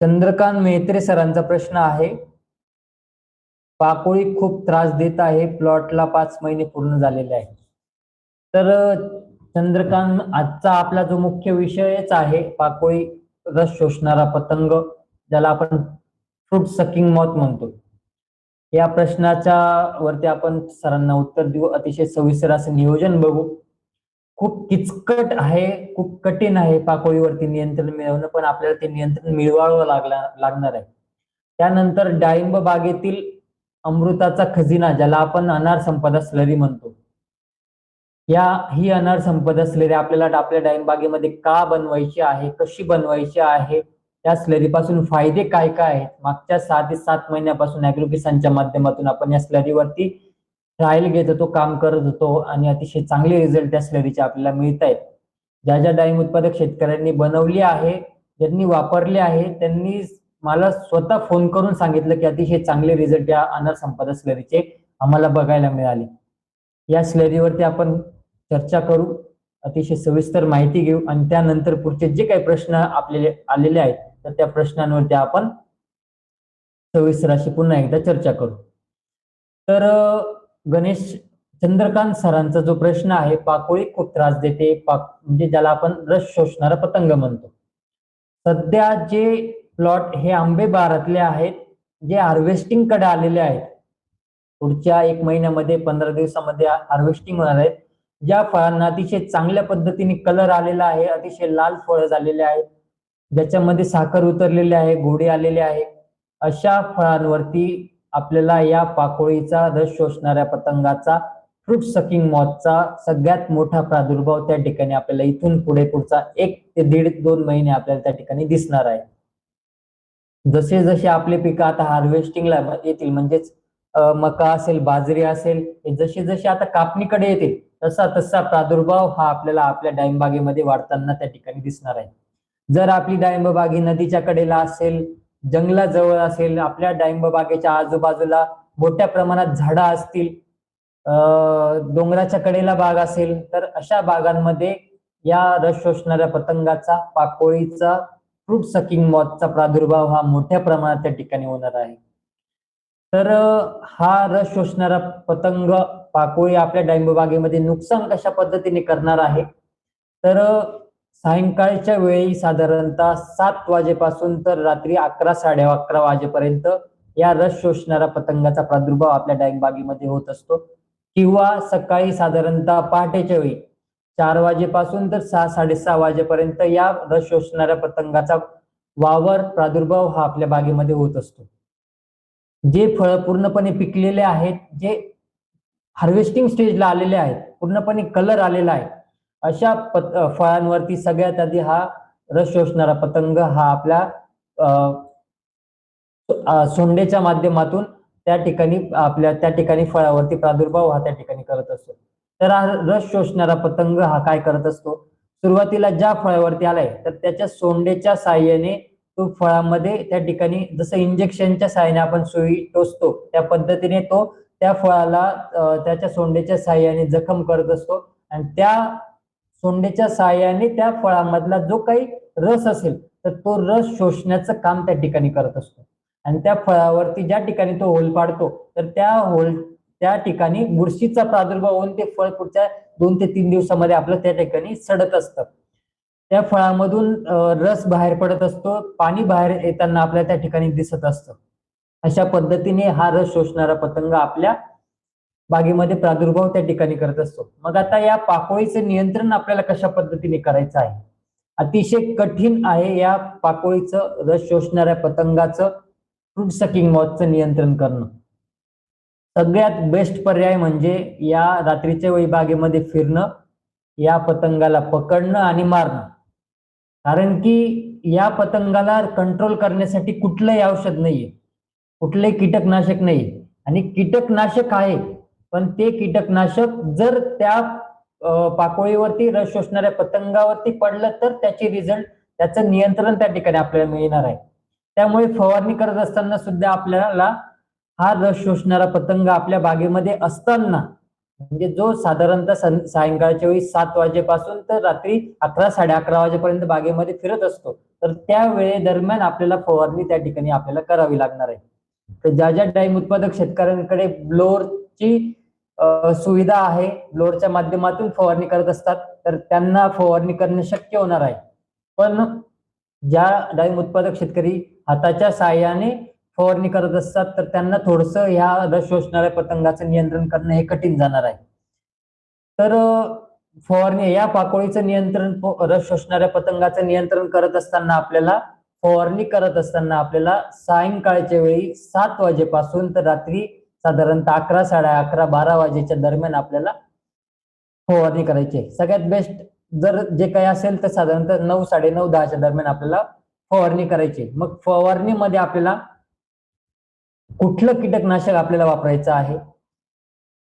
चंद्रकांत मेहत्रे सरांचा प्रश्न आहे. पाकोळी खूप त्रास देत आहे. प्लॉटला पाच महिने पूर्ण झालेले आहे तर चंद्रकांत आजचा आपला जो मुख्य विषयच आहे पाकोळी रस शोषणारा पतंग ज्याला आपण फ्रूट सकिंग मॉथ म्हणतो. या प्रश्नाच्या वरती आपण सरांना उत्तर देऊ. अतिशय सविस्तर असं नियोजन बघू. खूप किचकट आहे खूप कठीण आहे पाकोळीवरती नियंत्रण मिळवणं पण आपल्याला ते नियंत्रण मिळवावं लागला लागणार आहे. त्यानंतर डाळिंब बागेतील अमृताचा खजिना ज्याला आपण अनार संपदा स्लरी म्हणतो. या ही अनार संपदा स्लरी आपल्याला आपल्या डाळिंब बागेमध्ये का बनवायची आहे कशी बनवायची आहे त्या स्लरीपासून फायदे काय काय आहेत? मागच्या सहा ते सात महिन्यापासून अॅग्रोकिसानच्या माध्यमातून आपण या स्लरीवरती ट्रायल घेत होतो काम करत होतो आणि अतिशय चांगले रिझल्ट त्या स्लरीचे आपल्याला मिळत आहेत ज्या ज्या डाळिंब उत्पादक शेतकऱ्यांनी बनवली आहे ज्यांनी वापरले आहे त्यांनी मला स्वतः फोन करून सांगितलं की अतिशय चांगले रिझल्ट या अनार संपदा स्लरीचे आम्हाला बघायला मिळाले. या स्लरीवरती आपण चर्चा करू अतिशय सविस्तर माहिती घेऊ आणि त्यानंतर पुढचे जे काही प्रश्न आपले आलेले आहेत तर त्या प्रश्नांवरती आपण सविस्तर अशी पुन्हा एकदा चर्चा करू. तर गणेश चंद्रकांत सरांचा जो प्रश्न आहे पाकोळी खूप त्रास देते. पाक म्हणजे ज्याला आपण रस शोषणारा पतंग म्हणतो. सध्या जे प्लॉट हे आंबे बारातले आहेत जे हार्वेस्टिंगकडे आलेले आहेत पुढच्या एक महिन्यामध्ये पंधरा दिवसामध्ये हार्वेस्टिंग होणार आहेत. ज्या फळांना अतिशय चांगल्या पद्धतीने कलर आलेला आहे अतिशय लाल फळं झालेले आहेत ज्याच्यामध्ये साखर उतरलेली आहे गोडी आलेले आहे अशा फळांवरती आपल्याला या पाकोळीचा रस शोषणाऱ्या पतंगाचा फ्रूट सकिंग मॉथचा सगळ्यात मोठा प्रादुर्भाव त्या ठिकाणी आपल्याला इथून पुढे पुढचा एक ते दीड दोन महिने आपल्याला त्या ठिकाणी दिसणार आहे. जसे जसे आपले पिकं आता हार्वेस्टिंगला येतील म्हणजेच मका असेल बाजरी असेल जसे जसे आता कापणीकडे येतील तसा तसा प्रादुर्भाव हा आपल्याला आपल्या डाळिंबागेमध्ये वाढताना त्या ठिकाणी दिसणार आहे. जर आपली डाळिंब बागी नदीच्या कडेला असेल जंगलाजवळ असेल आपल्या डाळिंब बागेच्या आजूबाजूला मोठ्या प्रमाणात झाडं असतील डोंगराच्या कडेला बाग असेल तर अशा बागांमध्ये या रस शोषणाऱ्या पतंगाचा पाकोळीचा फ्रूट सकिंग मॉथचा प्रादुर्भाव हा मोठ्या प्रमाणात त्या ठिकाणी होणार आहे. तर हा रस शोषणारा पतंग पाकोळी आपल्या डाळिंब बागेमध्ये नुकसान कशा पद्धतीने करणार आहे? तर सायंकाळच्या वेळी साधारणतः सात वाजेपासून तर रात्री अकरा साडे अकरा वाजेपर्यंत या रस शोषणाऱ्या पतंगाचा प्रादुर्भाव आपल्या डाळिंब बागेमध्ये होत असतो. किंवा सकाळी साधारणतः पहाटेच्या वेळी चार वाजेपासून तर सहा साडेसहा वाजेपर्यंत या रस शोषणाऱ्या पतंगाचा वावर प्रादुर्भाव हा आपल्या बागेमध्ये होत असतो. जे फळ पूर्णपणे पिकलेले आहेत जे हार्वेस्टिंग स्टेजला आलेले आहेत पूर्णपणे कलर आलेला आहे अशा पत फळांवरती सगळ्यात आधी हा रस शोषणारा पतंग हा आपल्या अ, सोंडेच्या माध्यमातून त्या ठिकाणी आपल्या त्या ठिकाणी फळावरती प्रादुर्भाव हा त्या ठिकाणी करत असतो. तर हा रस शोषणारा पतंग हा काय करत असतो? सुरुवातीला ज्या फळावरती आलाय तर त्याच्या सोंडेच्या साह्याने तो फळामध्ये त्या ठिकाणी जसं इंजेक्शनच्या साह्याने आपण सुई टोचतो त्या पद्धतीने तो त्या फळाला त्याच्या सोंडेच्या साह्याने जखम करत असतो. आणि त्या सोंडेच्या साह्याने त्या फळामधला जो काही रस असेल तर तो रस शोषण्याचं काम त्या ठिकाणी करत असतो. आणि त्या फळावरती ज्या ठिकाणी तो होल पाडतो तर त्या होल त्या ठिकाणी बुरशीचा प्रादुर्भाव होऊन ते फळ पुढच्या दोन ते तीन दिवसामध्ये आपलं त्या ठिकाणी सडत असतं. त्या फळामधून रस बाहेर पडत असतो पाणी बाहेर येताना आपल्या त्या ठिकाणी दिसत असतं. अशा पद्धतीने हा रस शोषणारा पतंग आपल्या बागेमध्ये प्रादुर्भाव त्या ठिकाणी करत असतो. मग आता या पाकोळीचं नियंत्रण आपल्याला कशा पद्धतीने करायचं आहे? अतिशय कठीण आहे या पाकोळीचं रस शोषणाऱ्या पतंगाचं फ्रूट सकिंग मॉथचं नियंत्रण करणं. सगळ्यात बेस्ट पर्याय म्हणजे या रात्रीच्या वेळी बागेमध्ये फिरणं या पतंगाला पकडणं आणि मारणं. कारण की या पतंगाला कंट्रोल करण्यासाठी कुठलंही औषध नाहीये. कुठलंही कीटकनाशक नाही आणि कीटकनाशक आहे पण ते कीटकनाशक जर त्या पाकोळीवरती रस शोषणाऱ्या पतंगावरती पडलं तर त्याचे रिझल्ट त्याचं नियंत्रण त्या ठिकाणी आपल्याला मिळणार आहे. त्यामुळे फवारणी करत असताना सुद्धा आपल्याला हा रस शोषणारा पतंग आपल्या बागेमध्ये असताना म्हणजे जो साधारणतः सायंकाळच्या वेळी सात वाजेपासून तर रात्री अकरा साडे अकरा वाजेपर्यंत बागेमध्ये फिरत असतो. तर त्या वेळे दरम्यान आपल्याला फवारणी त्या ठिकाणी आपल्याला करावी लागणार आहे. तर ज्या ज्या डाईम उत्पादक शेतकऱ्यांकडे ब्लोअर ची सुविधा आहे. ब्लोअरच्या माध्यमातून फवारणी करत असतात. तर त्यांना फवारणी करणे शक्य होणार आहे. पण ज्या डाळिंब उत्पादक शेतकरी हाताच्या साहाय्याने फवारणी करत असतात तर त्यांना थोडस ह्या रस शोषणाऱ्या पतंगाचं नियंत्रण करणं हे कठीण जाणार आहे. तर फवारणी या पाकोळीचं नियंत्रण रस शोषणाऱ्या पतंगाचं नियंत्रण करत असताना आपल्याला फवारणी करत असताना आपल्याला सायंकाळच्या वेळी सात वाजेपासून तर रात्री साधारणतः अकरा साडे अकरा बारा वाजेच्या दरम्यान आपल्याला फवारणी करायची आहे. सगळ्यात बेस्ट जर जे काही असेल तर साधारणतः नऊ साडे नऊ दहाच्या दरम्यान आपल्याला फवारणी करायची आहे. मग फवारणीमध्ये आपल्याला कुठलं कीटकनाशक आपल्याला वापरायचं आहे?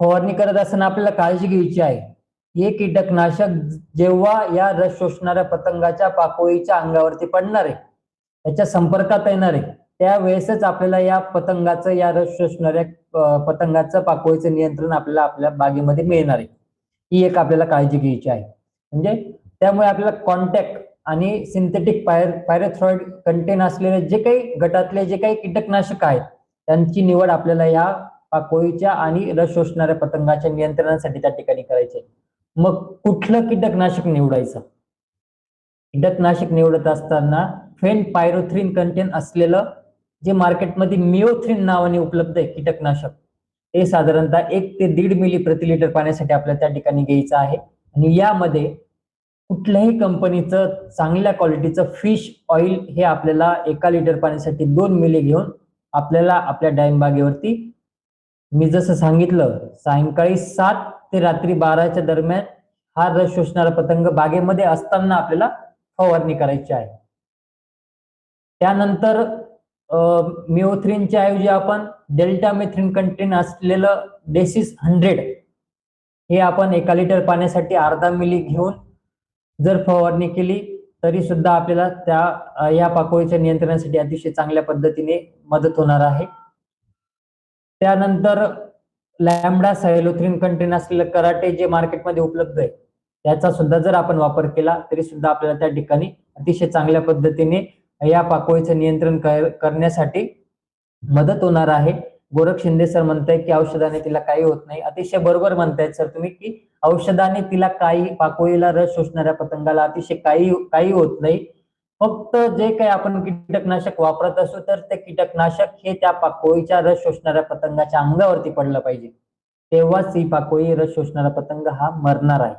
फवारणी करत असताना आपल्याला काळजी घ्यायची आहे. हे कीटकनाशक जेव्हा या रस शोषणाऱ्या पतंगाच्या पाकोळीच्या अंगावरती पडणार आहे त्याच्या संपर्कात येणार आहे. त्यावेळेसच आपल्याला या पतंगाचं या रस शोषणाऱ्या पतंगाचं पाकोळीचं नियंत्रण आपल्याला आपल्या बागेमध्ये मिळणार आहे. ही एक आपल्याला काळजी घ्यायची आहे. म्हणजे त्यामुळे आपल्याला कॉन्टॅक्ट आणि सिंथेटिक पायर पायरेथ्रॉइड कंटेन असलेले जे काही गटातले जे काही कीटकनाशक आहेत त्यांची निवड आपल्याला या पाकोळीच्या आणि रस शोषणाऱ्या पतंगाच्या नियंत्रणासाठी त्या ठिकाणी करायचे मग कुठलं कीटकनाशक निवडायचं? कीटकनाशक निवडत असताना फेन पायरोथ्रिन कंटेन असलेलं जे मार्केटमध्ये मिओथ्रिन नावाने उपलब्ध आहे कीटकनाशक ते साधारणतः एक ते दीड मिली प्रति लिटर पाण्यासाठी आपल्याला त्या ठिकाणी घ्यायचं आहे. आणि यामध्ये कुठल्याही कंपनीचं चांगल्या क्वालिटीचं फिश ऑइल हे आपल्याला एका लिटर पाण्यासाठी दोन मिली घेऊन आपल्याला आपल्या डाळिंब बागेवरती मी जसं सांगितलं सायंकाळी सात ते रात्री बाराच्या दरम्यान हा रस शोषणारा पतंग बागेमध्ये असताना आपल्याला फवारणी करायची आहे. त्यानंतर मिओथ्रीनच्या ऐवजी आपण डेल्टा मेथ्रिन कंटेन असलेलं डेसिस हंड्रेड हे आपण एका लिटर पाण्यासाठी अर्धा मिली घेऊन जर फवारणी केली तरी सुद्धा आपल्याला त्या या पाकोळीच्या नियंत्रणासाठी अतिशय चांगल्या पद्धतीने मदत होणार आहे. त्यानंतर लॅमडा सायलोथ्रिन कंटेन असलेलं कराटे जे मार्केटमध्ये उपलब्ध आहे त्याचा सुद्धा जर आपण वापर केला तरी सुद्धा आपल्याला त्या ठिकाणी अतिशय चांगल्या पद्धतीने या पाकोळीचं नियंत्रण करण्यासाठी मदत होणार आहे. गोरख शिंदे सर म्हणताय की औषधाने तिला काही होत नाही. अतिशय बरोबर म्हणतायत सर तुम्ही की औषधाने तिला काही पाकोळीला रस शोषणाऱ्या पतंगाला अतिशय काही काही होत नाही. फक्त जे काही आपण कीटकनाशक वापरत असू तर ते कीटकनाशक हे त्या पाकोळीच्या रस शोषणाऱ्या पतंगाच्या अंगावरती पडलं पाहिजे. तेव्हाच ही पाकोळी रस शोषणारा पतंग हा मरणार आहे.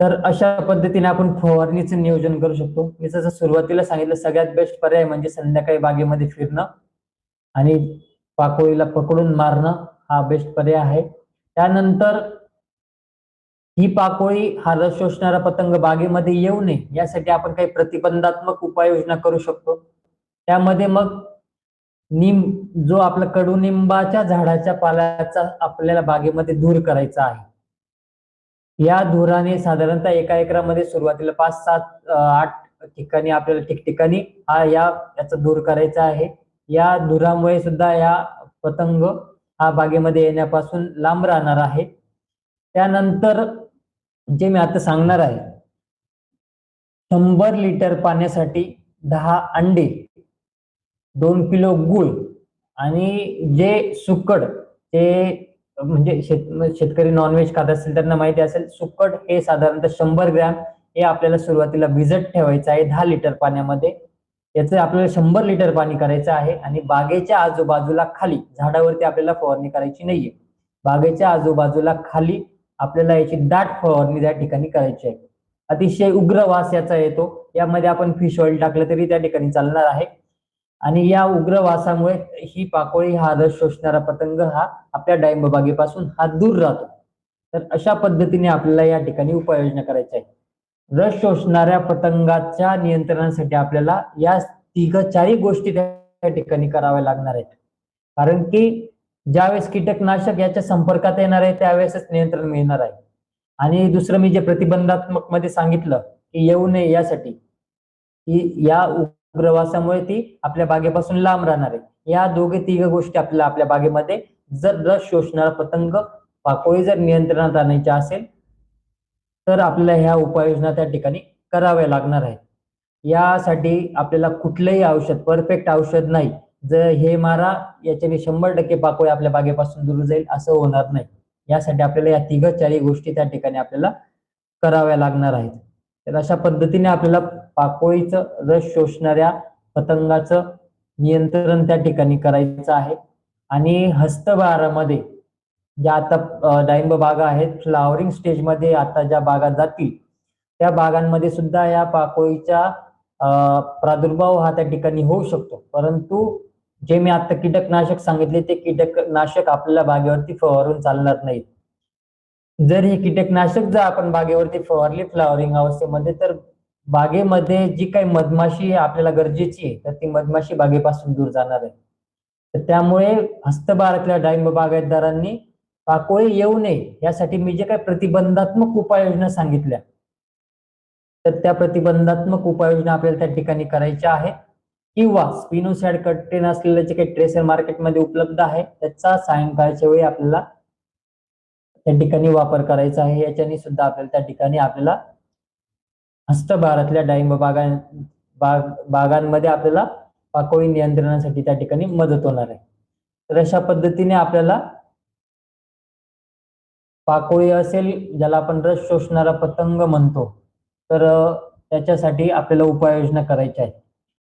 तर अशा पद्धतीने आपण फवारणीचं नियोजन करू शकतो. मी जसं सुरुवातीला सांगितलं सगळ्यात बेस्ट पर्याय म्हणजे संध्याकाळी बागेमध्ये फिरणं आणि पाकोळीला पकडून मारणं हा बेस्ट पर्याय आहे. त्यानंतर ही पाकोळी हा रस शोषणारा पतंग बागेमध्ये येऊ नये यासाठी आपण काही प्रतिबंधात्मक उपाययोजना करू शकतो. त्यामध्ये मग निम जो आपला कडुनिंबाच्या झाडाच्या पाल्याचा आपल्याला बागेमध्ये दूर करायचा आहे. या धुराने साधारणतः एका एकरामध्ये सुरुवातीला पाच सात आठ ठिकाणी आपल्याला ठिकठिकाणी हा या याचा धूर करायचा आहे. या धुरामुळे सुद्धा या पतंग हा बागेमध्ये येण्यापासून लांब राहणार आहे. त्यानंतर जे मी आता सांगणार आहे शंभर लिटर पाण्यासाठी दहा अंडे दोन किलो गुळ आणि जे सुकड ते म्हणजे शेत म्हणजे शेतकरी नॉनव्हेज खात असतील त्यांना माहिती असेल सुकट हे साधारणतः शंभर ग्रॅम हे आपल्याला सुरुवातीला भिजत ठेवायचं आहे दहा लिटर पाण्यामध्ये. याचं आपल्याला शंभर लिटर पाणी करायचं आहे आणि बागेच्या आजूबाजूला खाली झाडावरती आपल्याला फवारणी करायची नाहीये. बागेच्या आजूबाजूला खाली आपल्याला याची दाट फवारणी त्या ठिकाणी करायची आहे. अतिशय उग्र वास याचा येतो. यामध्ये आपण फिश ऑइल टाकलं तरी त्या ठिकाणी चालणार आहे. आणि या उग्र वासामुळे ही पाकोळी हा रस शोषणारा पतंग हा आपल्या डाळिंब बागेपासून हा दूर राहतो. तर अशा पद्धतीने आपल्याला या ठिकाणी उपाययोजना करायची आहे. रस शोषणाऱ्या पतंगाच्या नियंत्रणासाठी आपल्याला या तिघ चारही गोष्टी त्या ठिकाणी कराव्या लागणार आहेत. कारण की ज्यावेळेस कीटकनाशक याच्या संपर्कात येणार आहे त्यावेळेसच नियंत्रण मिळणार आहे. आणि दुसरं मी जे प्रतिबंधात्मकमध्ये सांगितलं की येऊ नये यासाठी की या प्रवासामुळे ती आपल्या बागेपासून लांब राहणार आहे. या दोघे तिघ गोष्टी आपल्याला आपल्या बागेमध्ये जर रस शोषणारा पतंग पाकोळी जर नियंत्रणात आणायची असेल तर आपल्याला ह्या उपाययोजना त्या ठिकाणी कराव्या लागणार आहेत. यासाठी आपल्याला कुठलंही औषध परफेक्ट औषध नाही. जर हे मारा याच्याने शंभर टक्के पाकोळी आपल्या बागेपासून दूर जाईल असं होणार नाही. यासाठी आपल्याला या तिघ चारी गोष्टी त्या ठिकाणी आपल्याला कराव्या लागणार आहेत. तर अशा पद्धतीने आपल्याला पाकोळीचं रस शोषणाऱ्या पतंगाचं नियंत्रण त्या ठिकाणी करायचं आहे. आणि हस्तभारामध्ये ज्या आता डाळिंब बागा आहेत फ्लावरिंग स्टेजमध्ये आता ज्या बागा जातील त्या बागांमध्ये सुद्धा या पाकोळीच्या प्रादुर्भाव हा त्या ठिकाणी होऊ शकतो. परंतु जे मी आता कीटकनाशक सांगितले ते कीटकनाशक आपल्याला बागेवरती फवारून चालणार नाहीत. जर हे कीटकनाशक जर आपण बागेवरती फवारली फ्लॉवरिंग अवस्थेमध्ये तर बागेमध्ये जी काही मधमाशी आपल्याला गरजेची आहे तर ती मधमाशी बागेपासून दूर जाणार आहे. तर त्यामुळे हस्तभारातल्या डाळिंब बागायतदारांनी पाकोळी येऊ नये यासाठी मी जे काही प्रतिबंधात्मक उपाययोजना सांगितल्या. तर त्या प्रतिबंधात्मक उपाययोजना आपल्याला त्या ठिकाणी करायच्या आहेत. किंवा स्पिनोसॅड कट्टे नसलेले जे काही ट्रेसर मार्केटमध्ये उपलब्ध आहे त्याचा सायंकाळच्या वेळी आपल्याला त्या ठिकाणी वापर करायचा आहे. याच्याने सुद्धा आपल्याला त्या ठिकाणी आपल्याला हस्तभारातल्या डाळिंब बागा बाग बागांमध्ये आपल्याला पाकोळी नियंत्रणासाठी त्या ठिकाणी मदत होणार आहे. तर अशा पद्धतीने आपल्याला पाकोळी असेल ज्याला आपण रस शोषणारा पतंग म्हणतो तर त्याच्यासाठी आपल्याला उपाययोजना करायच्या आहेत.